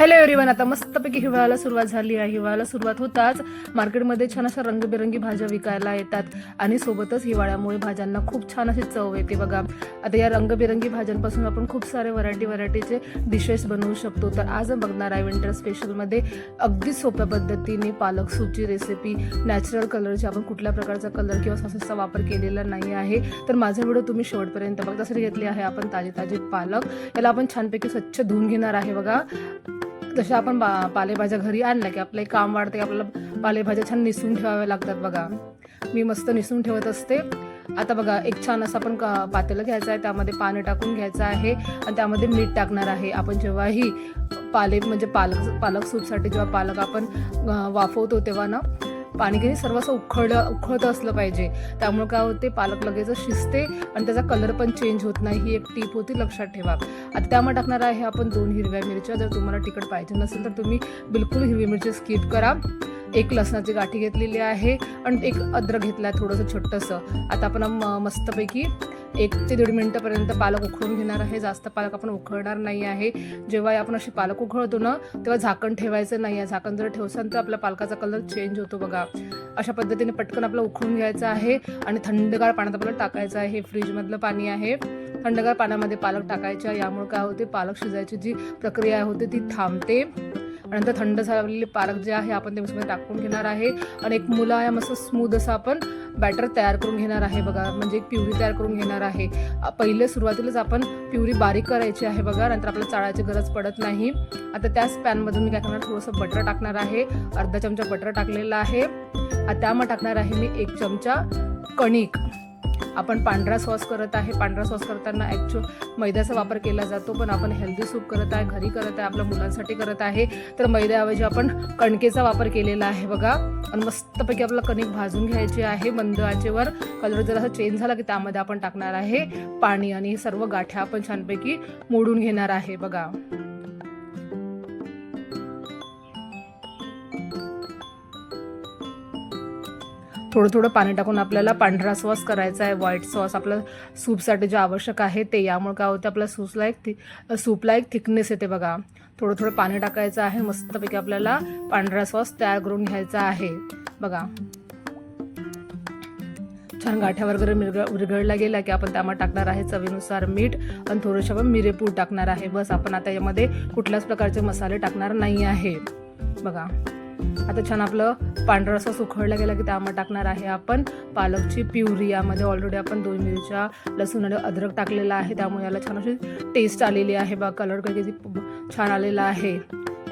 Hello everyone आता मस्तपैकी हिवाळ्याला सुरुवात झाली आहे. हिवाळ्याला सुरुवात होताच मार्केटमध्ये छान अशा रंगबिरंगी भाज्या विकायला येतात आणि सोबतच हिवाळ्यामुळे भाज्यांना खूप छान अशी चव येते बघा. आता या रंगबिरंगी भाज्यांपासून आपण खूप सारे व्हरायटी व्हरायटीचे डिशेस बनवू शकतो. तर आज बघणार आहे विंटर स्पेशलमध्ये अगदी सोप्या पद्धतीने पालक सूपची रेसिपी नॅचरल कलरची आपण कुठल्या प्रकारचा कलर किंवा सॉसेसचा वापर केलेला नाही आहे. तर माझा व्हिडिओ तुम्ही शेवटपर्यंत बघा. तसं घेतली आहे आपण ताजे ताजे पालक. याला आपण छानपैकी स्वच्छ धुवून घेणार आहे बघा. जशा आपण बा पालेभाज्या घरी आणल्या की आपलं एक काम वाढते की आपल्याला पालेभाज्या छान निसून ठेवाव्या लागतात बघा. मी मस्त निसून ठेवत असते. आता बघा एक छान असं आपण क- पातेलं घ्यायचं आहे त्यामध्ये पाणी टाकून घ्यायचं आहे आणि त्यामध्ये मीठ टाकणार आहे. आपण जेव्हाही पाले म्हणजे पालक पालक सूपसाठी जेव्हा पालक आपण वाफवतो तेव्हा ना पाणी काही सर्व असं उखळलं उखळतं असलं पाहिजे. त्यामुळे काय होते पालक लगेच शिजते आणि त्याचा कलर पण चेंज होत नाही ही एक टीप होती लक्षात ठेवा. आता त्यामुळे टाकणार आहे आपण दोन हिरव्या मिरच्या. जर तुम्हाला तिखट पाहिजे नसेल तर तुम्ही बिलकुल हिरवी मिरची स्किप करा. एक लसणाची गाठी घेतलेली आहे आणि एक अद्रक घेतला आहे थोडंसं छोटंसं. आता आपण म- मस्तपैकी एक ते दीड मिनटापर्यंत पालक उकळून घेणार आहे. जास्त पालक आपण उकळणार नाही आहे. जेव्हा आपण अशी पालक उकळतो ना तेव्हा झाकण ठेवायचं नाही आहे. झाकण जर ठेवसान तर आपल्या पालकाचा कलर चेंज होतो बघा. अशा पद्धतीने पटकन आपलं उकळून घ्यायचं आहे आणि थंडगार पाण्यात आपल्याला टाकायचं आहे. हे फ्रीजमधलं पाणी आहे. थंडगार पाण्यामध्ये पालक टाकायच्या. यामुळे काय होते? पालक शिजायची जी प्रक्रिया होते ती थांबते. आणि नंतर थंड झालेले पालक जे आहे आपण ते मस्त टाकून घेणार आहे. आणि एक मुलाया मस्त स्मूथ असं आपण बॅटर तयार करून घेणार आहे बघा. म्हणजे एक प्युरी तयार करून घेणार आहे. पहिले सुरुवातीलाच आपण प्युरी बारीक करायची आहे बघा नंतर आपल्याला चाळायची गरज पडत नाही. आता त्याच पॅनमधून मी काय करणार थोडंसं बटर टाकणार आहे. अर्धा चमचा बटर टाकलेला आहे. आता मग टाकणार आहे मी एक चमचा कणिक. आपण पांढरा सॉस करत आहे. पांढरा सॉस करताना ॲक्च्युअल मैद्याचा वापर केला जातो पण आपण हेल्दी सूप करत आहे घरी करत आहे आपल्या मुलांसाठी करत आहे. तर मैद्याऐवजी आपण कणकेचा वापर केलेला आहे बघा. आणि मस्तपैकी आपलं कणिक भाजून घ्यायची आहे. मंद आचेवर कलर जर असं चेंज झाला की त्यामध्ये आपण टाकणार आहे पाणी आणि हे सर्व गाठ्या आपण छानपैकी मोडून घेणार आहे बघा. थोडं थोडं पाणी टाकून आपल्याला पांढरा सॉस करायचा आहे व्हाईट सॉस. आपला सूपसाठी जे आवश्यक आहे ते. यामुळे काय होतं आपल्या सूपला एक थि सूपला एक थिकनेस येते बघा. थोडं थोडं पाणी टाकायचं आहे मस्तपैकी आपल्याला पांढरा सॉस तयार करून घ्यायचा आहे. बघा. छान गाठ्या वगैरे मिरग विरघळला गेला की आपण त्यामध्ये टाकणार आहे चवीनुसार मीठ आणि थोडंसं आपण मिरेपूड टाकणार आहे. बस आपण आता यामध्ये कुठल्याच प्रकारचे मसाले टाकणार नाही आहे. बघा. आता छान आपलं पांढरा असं उखळला गेला की त्यामध्ये टाकणार आहे आपण. पालकची प्युरी यामध्ये ऑलरेडी आपण दोन मिरच्या लसूण आणि अद्रक टाकलेला आहे. त्यामुळे याला छान अशी टेस्ट आलेली आहे बा. कलर काही छान आलेला आहे.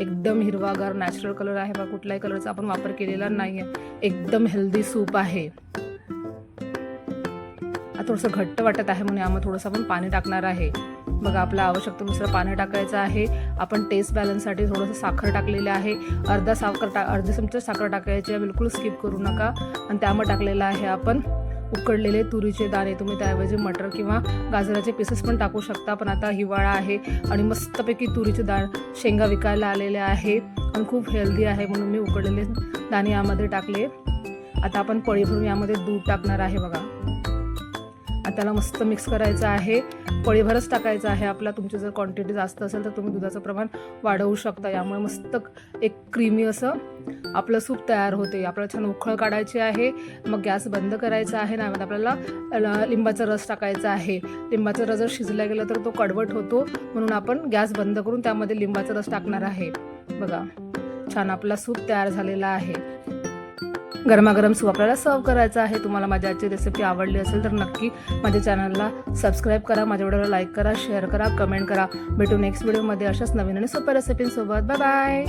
एकदम हिरवागार नॅचरल कलर आहे बा. कुठल्याही कलरचा आपण वापर केलेला नाही आहे एकदम हेल्दी सूप आहे. आता थोडंसं घट्ट वाटत आहे म्हणून यामध्ये थोडंसं आपण पाणी टाकणार आहे. बघा आपल्या आवश्यकतेनुसार पाणी टाकायचं आहे. आपण टेस्ट बॅलन्ससाठी थोडंसं साखर टाकलेलं आहे. अर्धा साखर टा अर्धा चमचा साखर टाकायची आहे. बिलकुल स्किप करू नका. आणि त्यामुळे टाकलेलं आहे आपण उकडलेले तुरीचे दाणे. तुम्ही त्याऐवजी मटर किंवा गाजराचे पीसेस पण टाकू शकता. पण आता हिवाळा आहे आणि मस्तपैकी तुरीचे दाण शेंगा विकायला आलेले आहे आणि खूप हेल्दी आहे म्हणून मी उकडलेले दाणे यामध्ये टाकले. आता आपण पळी भरून यामध्ये दूध टाकणार आहे बघा. त्याला मस्त मिक्स करायचं आहे. पळीभरच टाकायचं आहे आपला. तुमची जर क्वांटिटी जास्त असेल तर तुम्ही दुधाचं प्रमाण वाढवू शकता. यामुळे मस्त एक क्रीमी असं आपलं सूप तयार होते. आपल्याला छान उखळ काढायची आहे. मग गॅस बंद करायचा आहे. नाही आपल्याला लिंबाचा रस टाकायचा आहे. लिंबाचा रस जर शिजला गेला तर तो कडवट होतो. म्हणून आपण गॅस बंद करून त्यामध्ये लिंबाचा रस टाकणार आहे. बघा छान आपला सूप तयार झालेला आहे. गरमागरम सूप आपल्याला सर्व करायचा आहे. तुम्हाला माझी आजची रेसिपी आवडली असेल तर नक्की माझ्या चॅनलला सबस्क्राईब करा. माझ्या व्हिडिओला लाईक करा शेअर करा कमेंट करा. भेटू नेक्स्ट व्हिडिओमध्ये अशाच नवीन आणि सोप्या रेसिपींसोबत बाय बाय